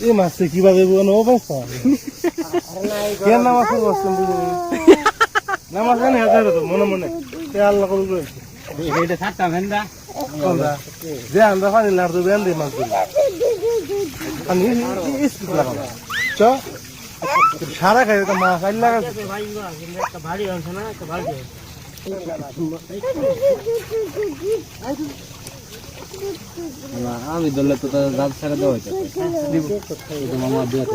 এই মাছটা কীভাবে বোনো অবস্থা কেন না মাছ বসছেন বুঝুন না মাছ জানি হাজার তো মনে মনে। তে আল্লাহ কবুল করেছে। যে আমরা পানি লাড় বেন দিয়ে মাছ দিল পানি স্পিড লাগানো চ। সারা খাই তো মাছ আইল আমি ধরলে তো জাল ছেড়ে দেওয়া হইতো মামা বিয়ে তো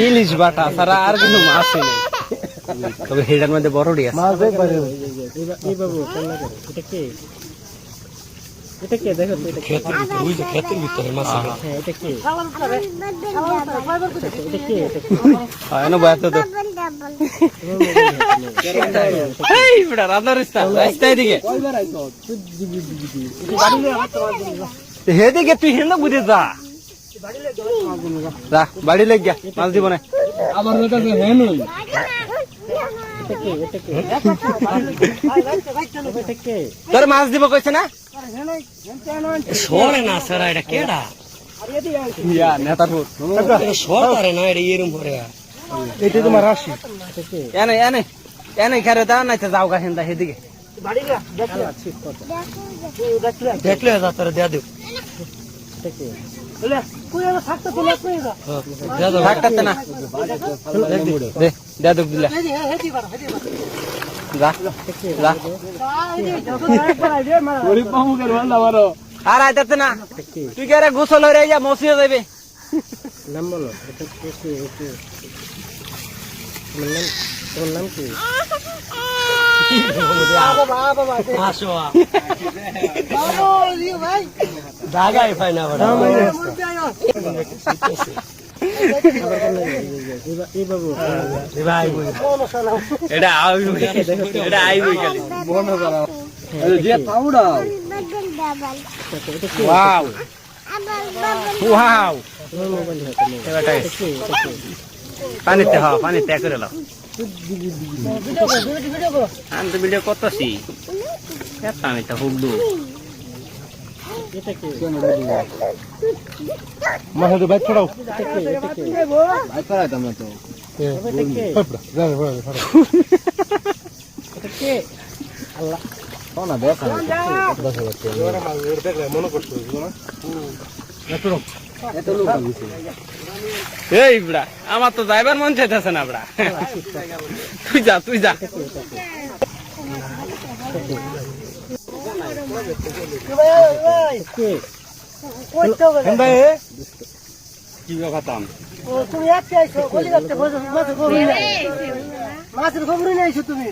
ইলিশ বাটা ছাড়া আর কোনো মাছ নেই তবে হেডার মধ্যে বড়ডি আছে মাছ ভিতরে। মাছ এনে বয়াত তো এই বড় রান্নার স্থান। রাস্তায় দিকে হেদিকে তুই হেন বুঝে যা। বাড়ি লেগ গিয়া মাছ দিব না আমার কাছে হ্যাঁ নই তোর মাছ দিব কইছে না? সরে না স্যার এটা কেডা? ইয়া নেতার না এটা এরম পরে। এটা তোমার রাশি এনে এনে এনে খেরে দাও নাই তো যাও গা হেন্দা হেদিকে দেখলে যা তোর দেয়া দেব থাকতে না। দে দেয়া দেব দিলে যা যা গরিব মামুকের বান্দা মারো আর আইতাতে না তুই কে? রে গোসল হয়ে যা মসিয়ে যাবে জাগাই পাই না এটা এটা খালি। যে পাউডার ওয়াও ওয়াও এবারটা পানিতে হ্যাঁ পানিতে করে লাও আমি তো ভিডিও করতেছি আমি তো হুক দু মাছের বাইক ছড়াও তো মনে হয়েছিল না এই বড়া আমার তো যাইবার মন চাইতেছে না বড়া তুই যা তুই যা। মাছের খবরই নেই তুমি?